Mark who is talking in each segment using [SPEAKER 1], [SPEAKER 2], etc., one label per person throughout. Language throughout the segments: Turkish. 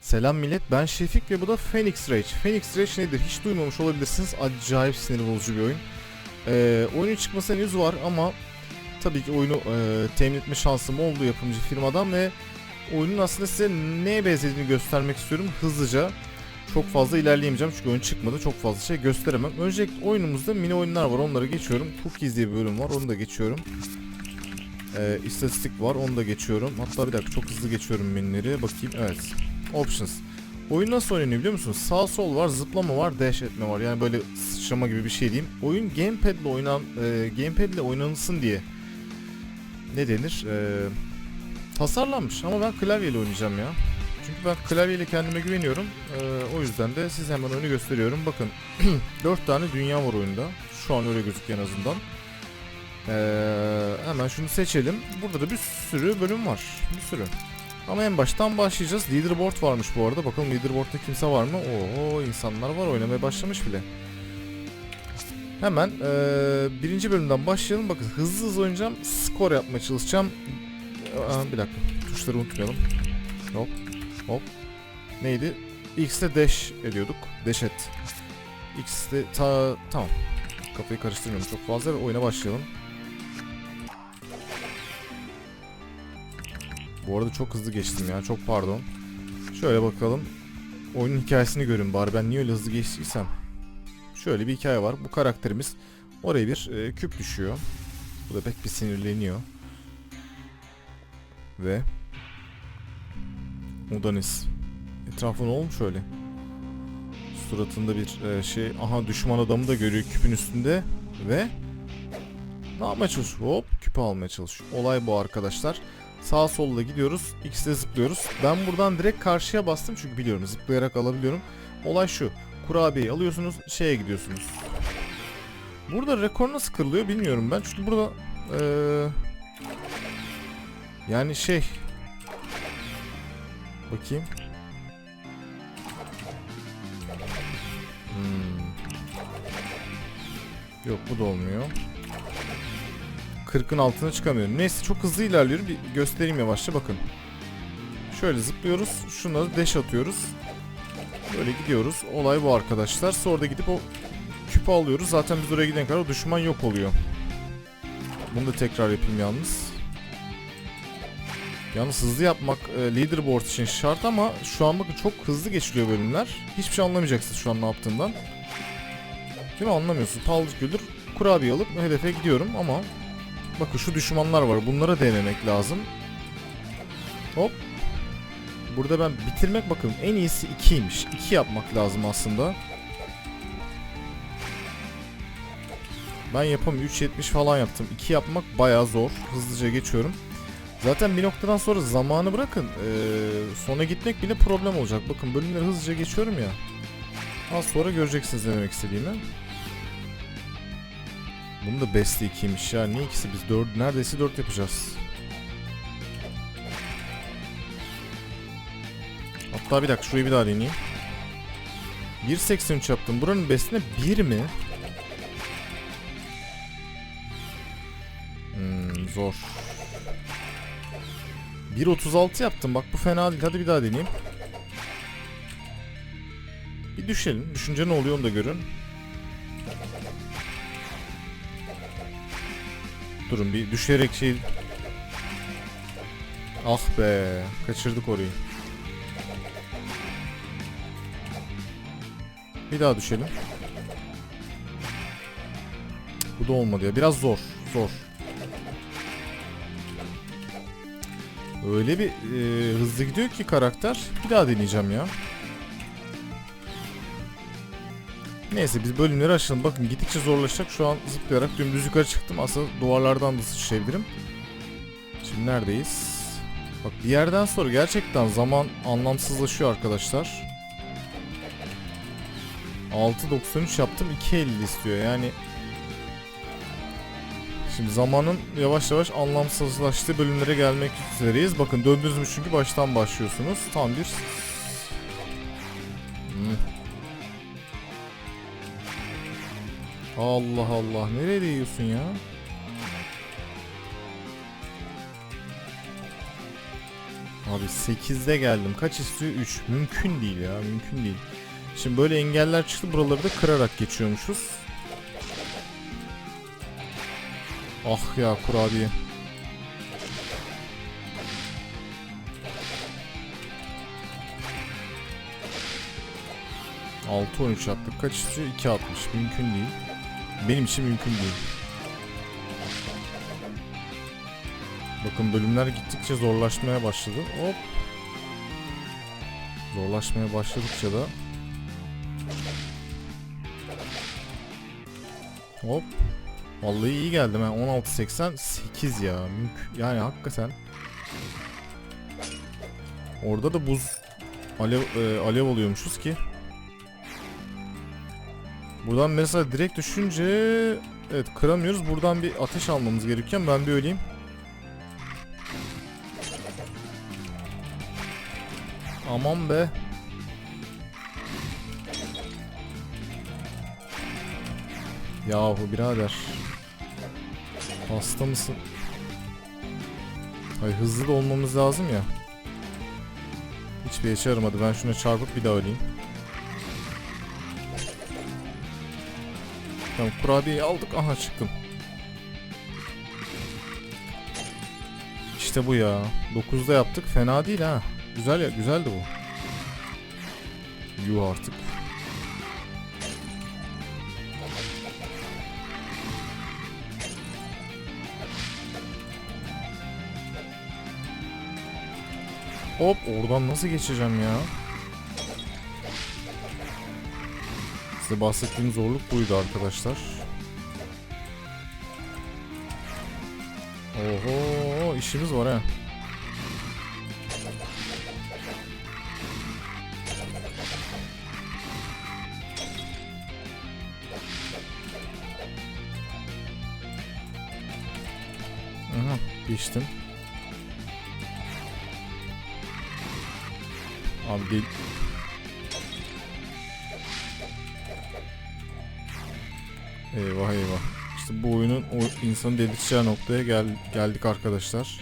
[SPEAKER 1] Selam millet ben Şefik ve bu da Phoenix Rage. Phoenix Rage nedir hiç duymamış olabilirsiniz. Acayip sinir bozucu bir oyun. Ee, oyunun çıkmasına henüz var ama tabii ki oyunu e, temin etme şansım oldu yapımcı firmadan ve oyunun aslında size neye benzediğini göstermek istiyorum hızlıca. Çok fazla ilerleyemeyeceğim çünkü oyun çıkmadı çok fazla şey gösteremem. Öncelikle oyunumuzda mini oyunlar var onları geçiyorum. Cookies diye bir bölüm var onu da geçiyorum. Ee, istatistik var onu da geçiyorum. Hatta bir dakika çok hızlı geçiyorum menüleri bakayım evet. Options. Oyun nasıl oynanıyor biliyor musunuz? Sağ sol var, zıplama var, dash etme var. Yani böyle sıçrama gibi bir şey diyeyim. Oyun gamepad ile oynan e, gamepad ile oynanılsın diye ne denir? E, tasarlanmış ama ben klavyeyle oynayacağım ya. Çünkü ben klavyeyle kendime güveniyorum. E, o yüzden de size hemen oyunu gösteriyorum. Bakın 4 tane dünya var oyunda. Şu an öyle gözüküyor en azından. E, hemen şunu seçelim. Burada da bir sürü bölüm var. Bir sürü. Ama en baştan başlayacağız. Leaderboard varmış bu arada. Bakalım leaderboard'da kimse var mı? Oo insanlar var oynamaya başlamış bile. Hemen eee, birinci bölümden başlayalım. Bakın hızlı hızlı oynayacağım. Skor yapmaya çalışacağım. Aa, bir dakika. Tuşları unutmayalım. Hop. Hop. Neydi? X'te dash ediyorduk. Dash et. X'te ta... Tamam. Kafayı karıştırmıyorum çok fazla ve oyuna başlayalım. Bu arada çok hızlı geçtim ya. Çok pardon. Şöyle bakalım. Oyunun hikayesini görün bari. Ben niye öyle hızlı geçtiysem. Şöyle bir hikaye var. Bu karakterimiz oraya bir e, küp düşüyor. Bu da pek bir sinirleniyor. Ve Udanis. Etrafı ne olmuş öyle? Suratında bir e, şey. Aha düşman adamı da görüyor küpün üstünde. Ve ne yapmaya çalışıyor? Hop küpü almaya çalışıyor. Olay bu arkadaşlar. Sağ solla gidiyoruz. X'de zıplıyoruz. Ben buradan direkt karşıya bastım çünkü biliyorum zıplayarak alabiliyorum. Olay şu. Kurabiyeyi alıyorsunuz şeye gidiyorsunuz. Burada rekor nasıl kırılıyor bilmiyorum ben. Çünkü burada eee, yani şey bakayım. Hmm. Yok bu da olmuyor. 40'ın altına çıkamıyorum. Neyse çok hızlı ilerliyorum. Bir göstereyim yavaşça bakın. Şöyle zıplıyoruz. Şunları dash atıyoruz. Böyle gidiyoruz. Olay bu arkadaşlar. Sonra da gidip o küpü alıyoruz. Zaten biz oraya giden kadar o düşman yok oluyor. Bunu da tekrar yapayım yalnız. Yalnız hızlı yapmak e, leaderboard için şart ama şu an bakın çok hızlı geçiliyor bölümler. Hiçbir şey anlamayacaksınız şu an ne yaptığından. Değil mi anlamıyorsun. Paldır güldür kurabiye alıp hedefe gidiyorum ama Bakın şu düşmanlar var. Bunlara değmemek lazım. Hop. Burada ben bitirmek bakın en iyisi 2'ymiş. 2 yapmak lazım aslında. Ben yapamıyorum. 3.70 falan yaptım. 2 yapmak bayağı zor. Hızlıca geçiyorum. Zaten bir noktadan sonra zamanı bırakın. Ee, sona gitmek bile problem olacak. Bakın bölümleri hızlıca geçiyorum ya. Az sonra göreceksiniz ne demek istediğimi. Bunun da beste 2'ymiş ya. Niye ikisi biz 4 neredeyse 4 yapacağız. Hatta bir dakika şurayı bir daha deneyeyim. 1.83 yaptım. Buranın bestine 1 mi? Hmm, zor. 1.36 yaptım. Bak bu fena değil. Hadi bir daha deneyeyim. Bir düşelim. Düşünce ne oluyor onu da görün. Durun bir düşerek şey... Ah be. Kaçırdık orayı. Bir daha düşelim. Bu da olmadı ya. Biraz zor. Zor. Öyle bir e, hızlı gidiyor ki karakter. Bir daha deneyeceğim ya. Neyse biz bölümleri açalım. Bakın gittikçe zorlaşacak. Şu an zıplayarak dümdüz yukarı çıktım. Aslında duvarlardan da sıçrayabilirim. Şimdi neredeyiz? Bak bir yerden sonra gerçekten zaman anlamsızlaşıyor arkadaşlar. 6.93 yaptım 2.50 istiyor yani. Şimdi zamanın yavaş yavaş anlamsızlaştığı bölümlere gelmek üzereyiz. Bakın döndünüz mü çünkü baştan başlıyorsunuz. Tam bir... Allah Allah. Nereye değiyorsun ya? Abi 8'de geldim. Kaç istiyor? 3. Mümkün değil ya. Mümkün değil. Şimdi böyle engeller çıktı. Buraları da kırarak geçiyormuşuz. Ah ya kurabiye. Altı 13 yaptık. Kaç istiyor? 2.60. Mümkün değil. Benim için mümkün değil. Bakın bölümler gittikçe zorlaşmaya başladı. Hop. Zorlaşmaya başladıkça da Hop. Vallahi iyi geldim ha. 16.88 ya. Yani hakikaten. Orada da buz alev e, alev oluyormuşuz ki. Buradan mesela direkt düşünce evet kıramıyoruz. Buradan bir ateş almamız gerekiyor. Ben bir öleyim. Aman be. Yahu birader. Hasta mısın? Ay hızlı da olmamız lazım ya. Hiçbir işe yaramadı. Ben şuna çarpıp bir daha öleyim. Tamam kurabiyeyi aldık. Aha çıktım. İşte bu ya. 9'da yaptık. Fena değil ha. Güzel ya. Güzeldi bu. Yuh artık. Hop oradan nasıl geçeceğim ya? Size bahsettiğim zorluk buydu arkadaşlar. Oho işimiz var ha. Aha geçtim. Abi değil. Eyvah eyvah. İşte bu oyunun o insanı delirteceği noktaya gel geldik arkadaşlar.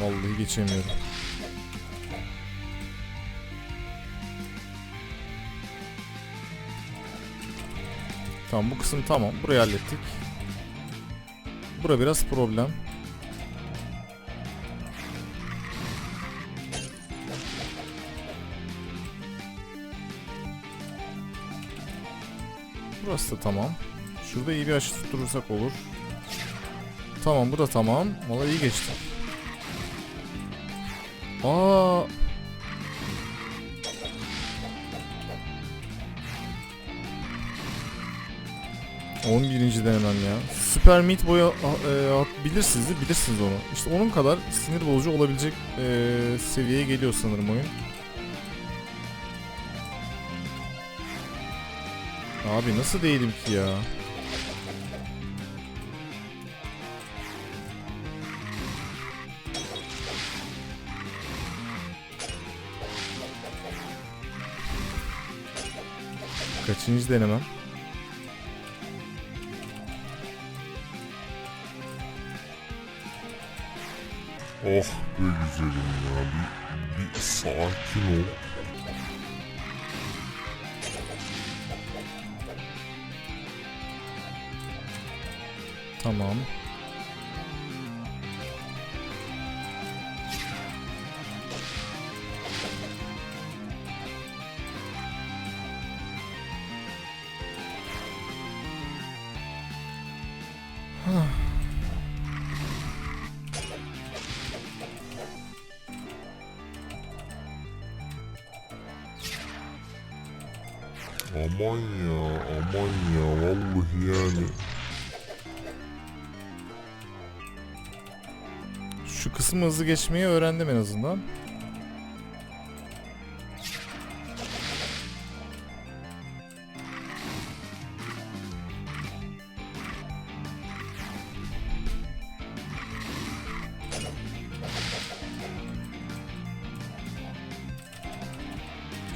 [SPEAKER 1] Vallahi geçemiyorum. Tamam bu kısım tamam. Burayı hallettik. Bura biraz problem. Burası da tamam. Şurada iyi bir açı tutturursak olur. Tamam bu da tamam. Valla iyi geçti. Aa. On birinci denemem ya. Super Meat Boy'u e, bilirsiniz mi? Bilirsiniz onu. İşte onun kadar sinir bozucu olabilecek e, seviyeye geliyor sanırım oyun. Abi nasıl değilim ki ya? Kaçıncı denemem?
[SPEAKER 2] Oh be güzelim ya bir, bir sakin ol.
[SPEAKER 1] Tamam.
[SPEAKER 2] Aman ya aman ya vallahi yani.
[SPEAKER 1] Şu kısmı hızlı geçmeyi öğrendim en azından.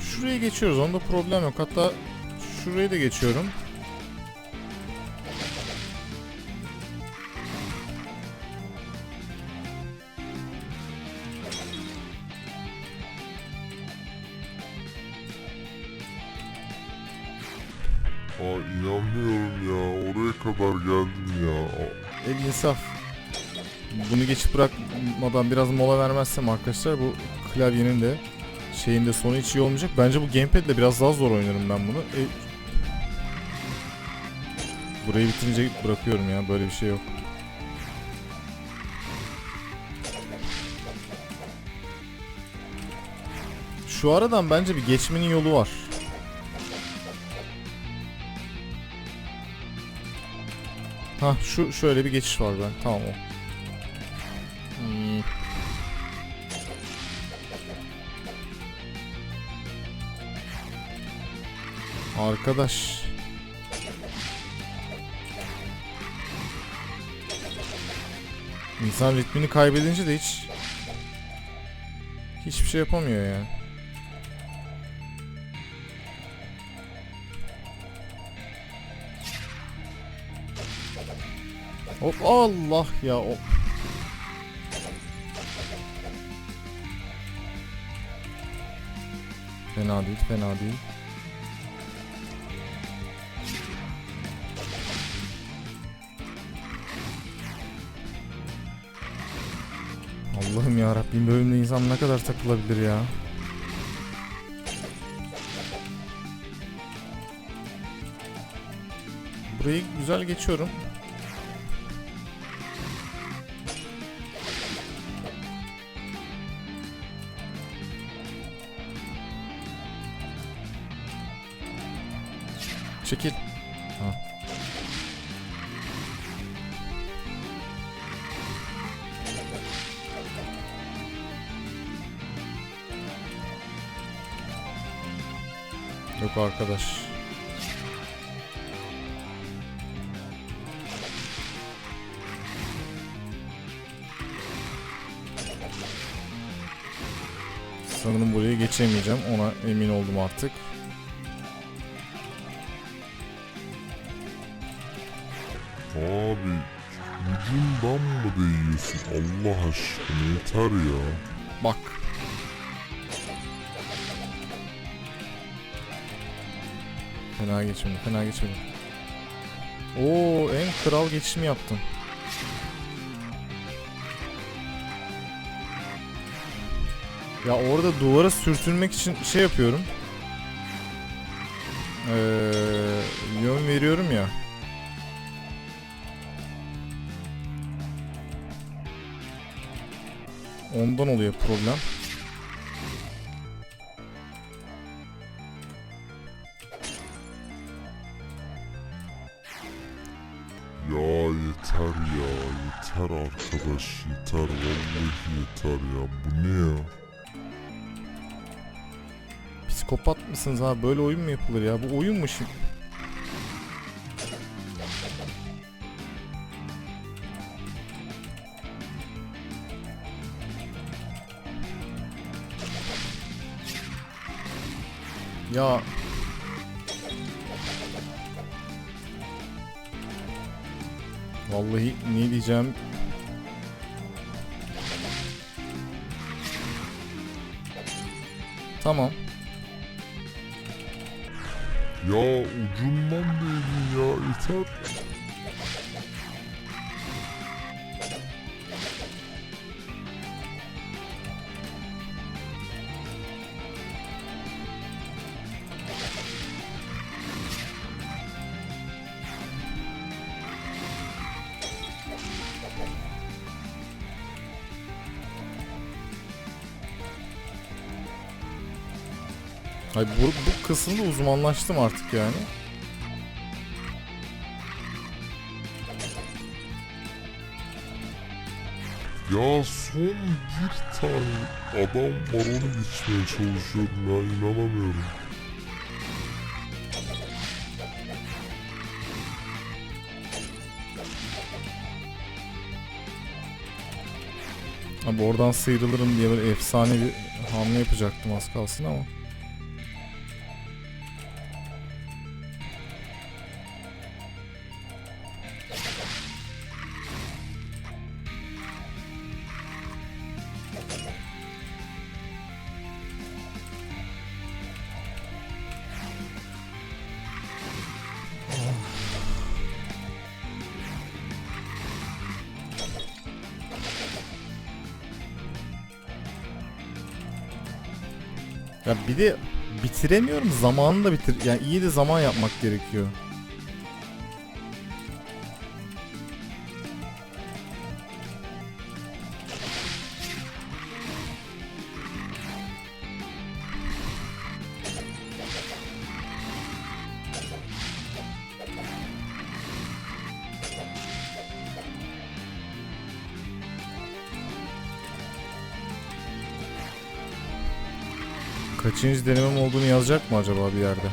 [SPEAKER 1] Şuraya geçiyoruz onda problem yok. Hatta şurayı da geçiyorum.
[SPEAKER 2] Aa inanmıyorum ya. Oraya kadar geldim ya.
[SPEAKER 1] El insaf. Bunu geçip bırakmadan biraz mola vermezsem arkadaşlar bu klavyenin de şeyin de sonu hiç iyi olmayacak. Bence bu gamepad ile biraz daha zor oynarım ben bunu. E, burayı bitirince bırakıyorum ya böyle bir şey yok. Şu aradan bence bir geçmenin yolu var. Ha şu şöyle bir geçiş var ben. Tamam o. Hmm. Arkadaş. İnsan ritmini kaybedince de hiç hiçbir şey yapamıyor yani. Hop Allah ya o. Fena değil, fena değil. Allah'ım ya Rabbim bölümde insan ne kadar takılabilir ya. Burayı güzel geçiyorum. Çekil. Ha. Yok arkadaş. Sanırım buraya geçemeyeceğim. Ona emin oldum artık.
[SPEAKER 2] Ucundan mı değiyorsun Allah aşkına yeter ya.
[SPEAKER 1] Bak. Fena geçmedi, fena geçmedi. Oo, en kral geçişimi yaptım. Ya orada duvara sürtünmek için şey yapıyorum. Ee, yön veriyorum ya. Ondan oluyor problem.
[SPEAKER 2] Ya yeter ya yeter arkadaş yeter vallahi yeter ya bu ne ya?
[SPEAKER 1] Psikopat mısınız abi? Böyle oyun mu yapılır ya? Bu oyun mu şimdi? Ya Vallahi ne diyeceğim Tamam.
[SPEAKER 2] Ya ucundan değdin ya yeter.
[SPEAKER 1] Ay bu, bu kısımda uzmanlaştım artık yani.
[SPEAKER 2] Ya son bir tane adam var onu geçmeye çalışıyordum ya inanamıyorum.
[SPEAKER 1] Abi oradan sıyrılırım diye böyle efsane bir hamle yapacaktım az kalsın ama. Ya bir de bitiremiyorum. Zamanını da bitir. Yani iyi de zaman yapmak gerekiyor. Kaçıncı denemem olduğunu yazacak mı acaba bir yerde?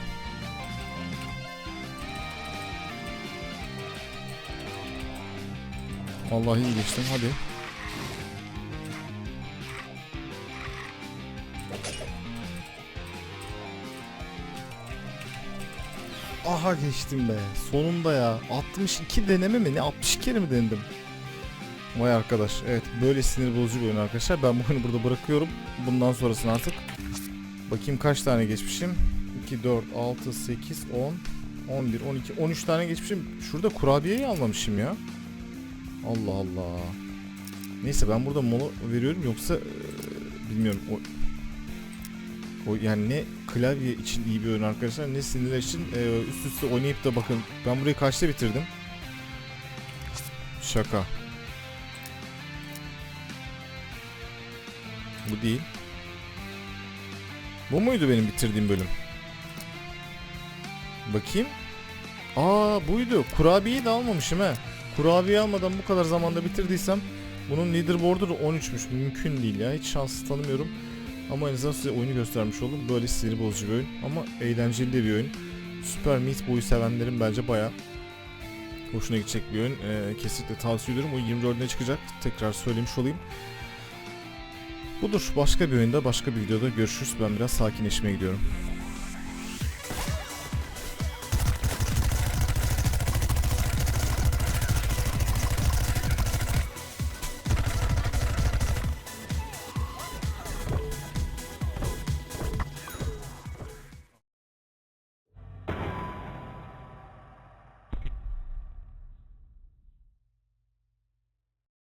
[SPEAKER 1] Vallahi iyi geçtim hadi. Aha geçtim be. Sonunda ya. 62 deneme mi ne? 62 kere mi denedim? Vay arkadaş. Evet böyle sinir bozucu bir oyun arkadaşlar. Ben bu oyunu burada bırakıyorum. Bundan sonrasını artık Bakayım kaç tane geçmişim? 2, 4, 6, 8, 10, 11, 12, 13 tane geçmişim. Şurada kurabiyeyi almamışım ya. Allah Allah. Neyse ben burada mola veriyorum yoksa eee, bilmiyorum o o yani ne klavye için iyi bir oyun arkadaşlar ne sinirler için eee, üst üste oynayıp da bakın ben burayı kaçta bitirdim? Şaka. Bu değil. Bu muydu benim bitirdiğim bölüm? Bakayım. Aa buydu. Kurabiyeyi de almamışım he. Kurabiye almadan bu kadar zamanda bitirdiysem bunun leaderboard'u da 13'müş. Mümkün değil ya. Hiç şans tanımıyorum. Ama en azından size oyunu göstermiş oldum. Böyle sinir bozucu bir oyun. Ama eğlenceli de bir oyun. Super Meat Boy'u sevenlerin bence baya hoşuna gidecek bir oyun. Ee, kesinlikle tavsiye ediyorum. O 24'üne çıkacak. Tekrar söylemiş olayım. Budur. Başka bir oyunda, başka bir videoda görüşürüz. Ben biraz sakinleşmeye gidiyorum.